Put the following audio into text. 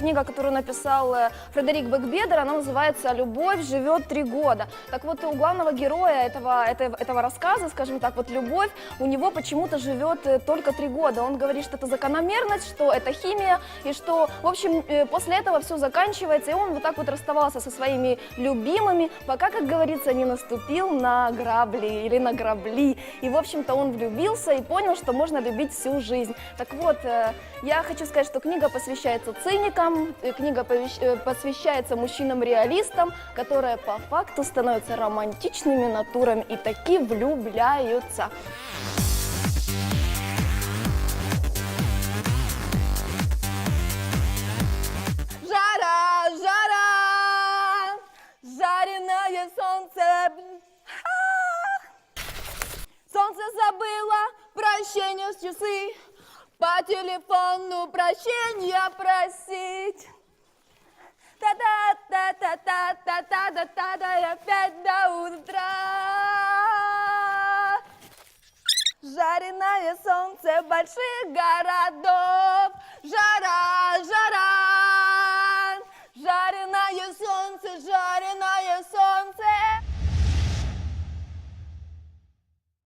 книга, которую написал э, Фредерик Бекбедер, она называется «Любовь живет три года». Так вот, у главного героя этого, этого, этого рассказа, скажем так, вот любовь у него почему-то живет э, только три года. Он говорит, что это закономерность, что это химия, и что, в общем, э, после этого все заканчивается, и он вот так вот расставался со своими любимыми, пока, как говорится, не наступил на грабли или на грабли. И, в общем-то, он влюбился и понял, что можно любить всю жизнь. Так вот, я хочу сказать, что книга посвящается циникам, э, книга э, посвящается мужчинам-реалистам, которые по факту становятся романтичными натурами и таки влюбляются. Жара, жара, жареное солнце. Солнце забыло прощение с часы, по телефону прощения просить. Та-та-та-та-та-та-та-та-та, опять до утра. Жареное солнце больших городов,